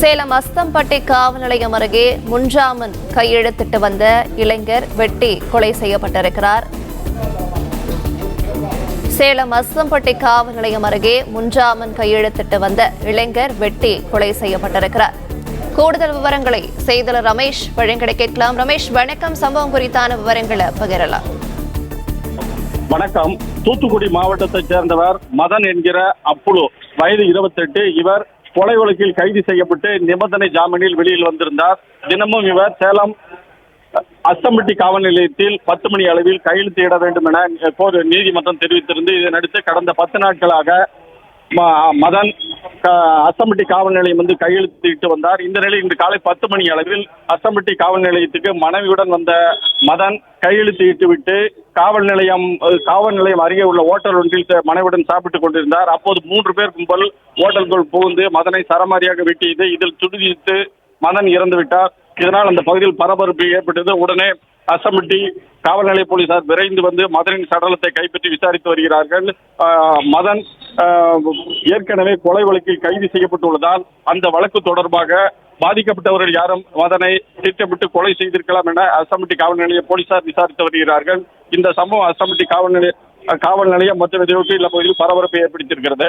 சேலம் அஸ்தம்பட்டி காவல் நிலையம் அருகே முன்ஜாமீன் கையெழுத்திட்டு வந்த இளைஞர் வெட்டி கொலை செய்யப்பட்டிருக்கிறார். சேலம் அஸ்தம்பட்டி காவல் நிலையம் அருகே முன்ஜாமீன் கையெழுத்திட்டு வந்த இளைஞர் வெட்டி கொலை செய்யப்பட்டிருக்கிறார். கூடுதல் விவரங்களை செய்தியாளர் ரமேஷ் வழங்கிட கேட்கலாம். ரமேஷ் வணக்கம். சம்பவம் குறித்தான விவரங்களை பகிரலாம். வணக்கம். தூத்துக்குடி மாவட்டத்தைச் சேர்ந்தவர் மதன் என்கிற அப்புலு. வயது 28 இவர் கொலை வழக்கில் கைது செய்யப்பட்டு நிபந்தனை ஜாமீனில் வெளியில் வந்திருந்தார். தினமும் இவர் சேலம் அஸ்தம்பட்டி காவல் நிலையத்தில் பத்து மணி அளவில் கையெழுத்திட வேண்டும் என நீதிமன்றம் தெரிவித்திருந்து இதனடுத்து கடந்த பத்து நாட்களாக மதன் அசம்பட்டி காவல் நிலையம் வந்து கையெழுத்திட்டு வந்தார். இந்த நிலையில் இன்று காலை பத்து மணி அளவில் அசம்பட்டி காவல் நிலையத்துக்கு மனைவியுடன் வந்த மதன் கையெழுத்திட்டு விட்டு காவல் நிலையம் காவல் நிலையம் அருகே உள்ள ஓட்டல் ஒன்றில் மனைவியுடன் சாப்பிட்டுக் கொண்டிருந்தார். அப்போது மூன்று பேர் கும்பல் ஓட்டலுக்குள் புகுந்து மதனை சரமாரியாக வெட்டியது. இதில் துடித்து மதன் இறந்து விட்டார் இதனால் அந்த பகுதியில் பரபரப்பு ஏற்பட்டது. உடனே அசம்பட்டி காவல் நிலைய போலீசார் விரைந்து வந்து மதனின் சடலத்தை கைப்பற்றி விசாரித்து வருகிறார்கள். மதன் ஏற்கனவே கொலை வழக்கில் கைது செய்யப்பட்டுள்ளதால் அந்த வழக்கு தொடர்பாக பாதிக்கப்பட்டவர்கள் யாரும் மதனை திட்டமிட்டு கொலை செய்திருக்கலாம் என அசம்பட்டி காவல் நிலைய போலீசார் விசாரித்து வருகிறார்கள். இந்த சம்பவம் அசம்பட்டி காவல் நிலைய காவல் நிலையம் மற்றும் இதையொட்டி உள்ள பகுதியில் பரபரப்பை ஏற்படுத்தியிருக்கிறது.